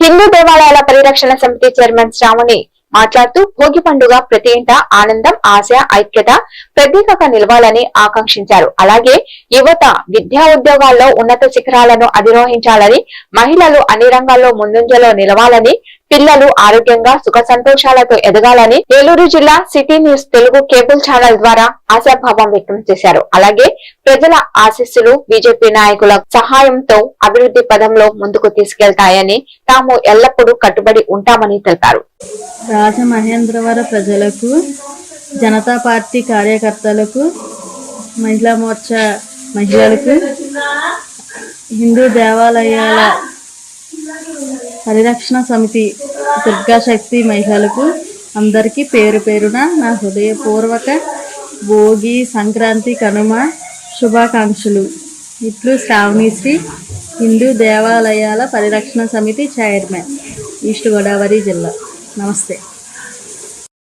హిందూ దేవాలయాల పరిరక్షణ సమితి చైర్మన్ శ్రావణి మాట్లాడుతూ భోగి పండుగ ప్రతి ఇంట ఆనందం ఆశ ఐక్యత ప్రత్యేకంగా నిలవాలని ఆకాంక్షించారు. అలాగే యువత విద్యా ఉద్యోగాల్లో ఉన్నత శిఖరాలను అధిరోహించాలని మహిళలు అన్ని రంగాల్లో ముందంజలో నిలవాలని పిల్లలు ఆరోగ్యంగా సుఖ సంతోషాలతో ఎదగాలని ఏలూరు జిల్లా city news Telugu cable channel ద్వారా ఆశాభావం వ్యక్తం చేశారు. అలాగే ప్రజల ఆశీస్సులు బీజేపీ నాయకుల సహాయంతో అభివృద్ధి పదంలో ముందుకు తీసుకెళ్తాయని తాము ఎల్లప్పుడూ కట్టుబడి ఉంటామని తెలిపారు. రాజమహేంద్రవర ప్రజలకు జనతా పార్టీ కార్యకర్తలకు మహిళా మోర్చా మహిళలకు హిందూ దేవాలయాల పరిరక్షణ సమితి దుర్గాశక్తి మహిళలకు అందరికీ పేరు పేరున నా హృదయపూర్వక భోగి సంక్రాంతి కనుమ శుభాకాంక్షలు. ఇట్లు శ్రావణిశ్రీ హిందూ దేవాలయాల పరిరక్షణ సమితి చైర్మన్ ఈస్ట్ గోదావరి జిల్లా. నమస్తే.